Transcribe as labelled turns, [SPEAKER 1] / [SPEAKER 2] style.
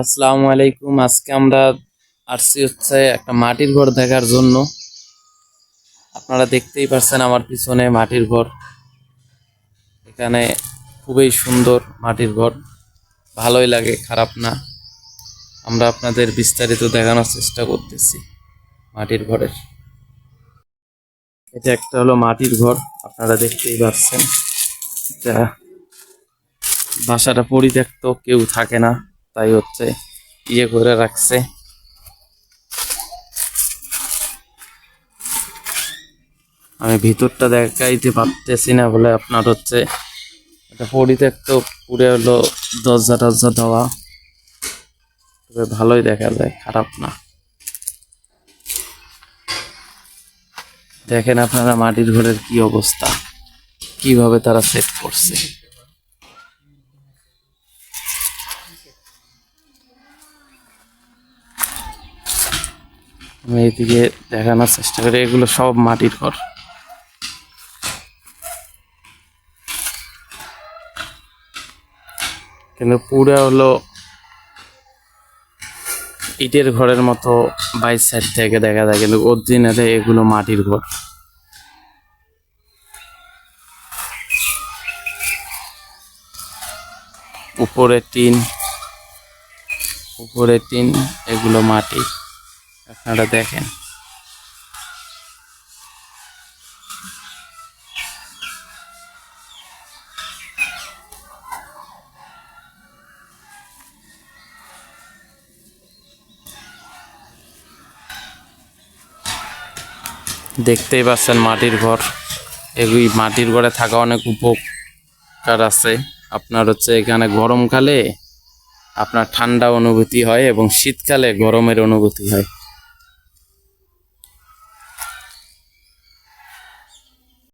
[SPEAKER 1] আসসালামু আলাইকুম। আজকে আমরা আসছি হচ্ছে একটা মাটির ঘর দেখার জন্য। আপনারা দেখতেই পাচ্ছেন আমার পিছনে মাটির ঘর। এখানে খুবই সুন্দর মাটির ঘর। ভালোই লাগে, খারাপ না। আমরা আপনাদের বিস্তারিত দেখানোর চেষ্টা করতেছি মাটির ঘরের। এটা একটা হলো মাটির ঘর, আপনারা দেখতেই পাচ্ছেন এটা বাসাটা পরিত্যক্ত, কেউ থাকে না। তাই হচ্ছে ইয়ে করে রাখছে। আমি ভিতরটা দেখাইতে পারতেছি না বলে আপনার হচ্ছে এটা পরিত্যক্ত পুরে হলো, দরজা টরজা দেওয়া। তবে ভালোই দেখা যায়, খারাপ না। দেখেন আপনারা মাটির ঘরের কি অবস্থা, কীভাবে তারা সেট করছে। আমি এইদিকে দেখানোর চেষ্টা করি, এগুলো সব মাটির ঘর। কিন্তু পুরা হলো ইটের ঘরের মতো বাইশ সাইড থেকে দেখা যায়, কিন্তু অরিজিনালে এগুলো মাটির ঘর। উপরে টিন উপরে টিন, এগুলো মাটি। আপনারা দেখেন। দেখতেই পাচ্ছেন মাটির ঘর। এগুলি মাটির ঘরে থাকা অনেক উপকার আছে। আপনার হচ্ছে এখানে গরমকালে আপনার ঠান্ডা অনুভূতি হয় এবং শীতকালে গরমের অনুভূতি হয়।